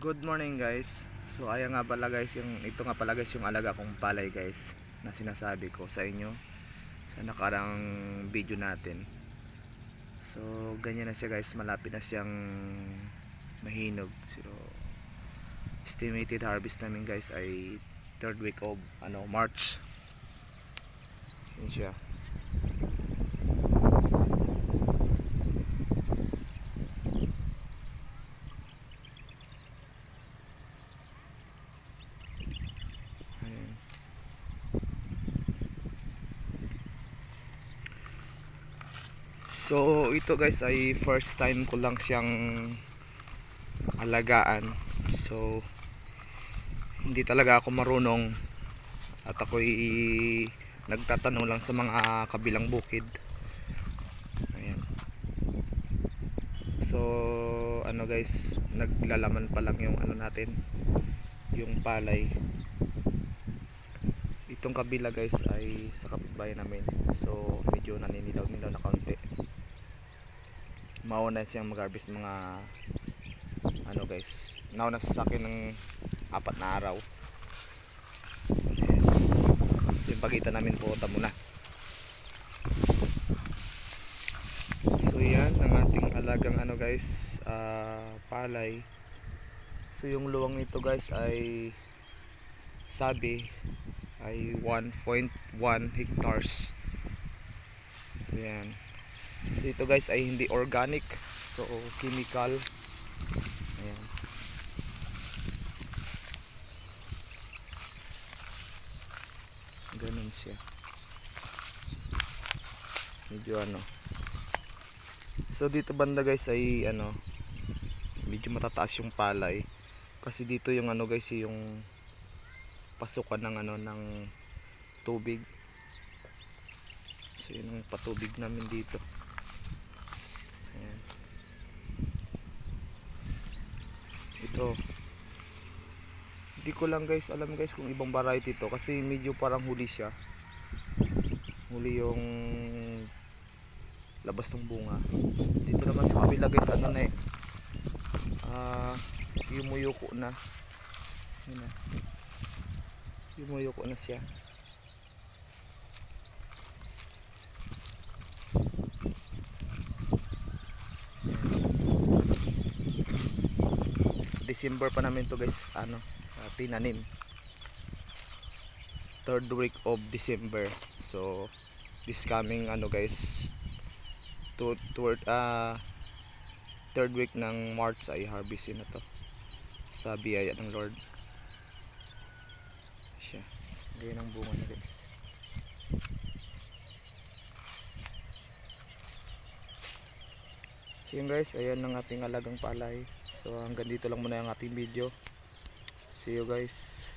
Good morning guys. So ayan nga pala guys, yung ito nga pala guys yung alaga kong palay guys na sinasabi ko sa inyo sa nakarang video natin. So ganyan na siya guys, malapit na siyang mahinog. So estimated harvest namin guys ay third week of ano March. Yun siya. Ayan. So ito guys ay first time ko lang siyang alagaan. So hindi talaga ako marunong at ako'y nagtatanong lang sa mga kabilang bukid. Ayan. So ano guys, naglalaman pa lang yung ano natin, yung palay itong kabila guys ay sa kapitbahay namin. So medyo naninilaw nilaw na kaunti. Mauna siyang mag-harvest mga ano guys nauna sa akin ng apat na araw. So yung pagitan namin pumunta muna. So yan ang ating alagang ano guys ah, palay. So yung luwang nito guys ay sabi ay 1.1 hectares. So yan. So ito guys ay hindi organic. So chemical. Ayan. Ganun siya. Medyo ano. So dito banda guys ay ano medyo matataas yung palay. Kasi dito yung ano guys yung pasukan ng ano ng tubig. So yun ang patubig namin dito. Ayan. ito. Hindi ko lang guys alam guys kung ibang variety to. Kasi medyo parang huli siya. Huli yung labas ng bunga. Dito naman sa kabila guys ano na eh. Ah yumuyuko na. Yun na Yumuyo ko na siya. December pa namin to guys, ano, uh, tinanim. Third week of December. So, this coming ano guys, to, toward, uh, third week ng March ay harvestin na to. Sa biyaya ng Lord siya. Gaya ng bunga niya guys. So yun guys, ayan ang ating alagang palay. So hanggang dito lang muna ang ating video. See you guys.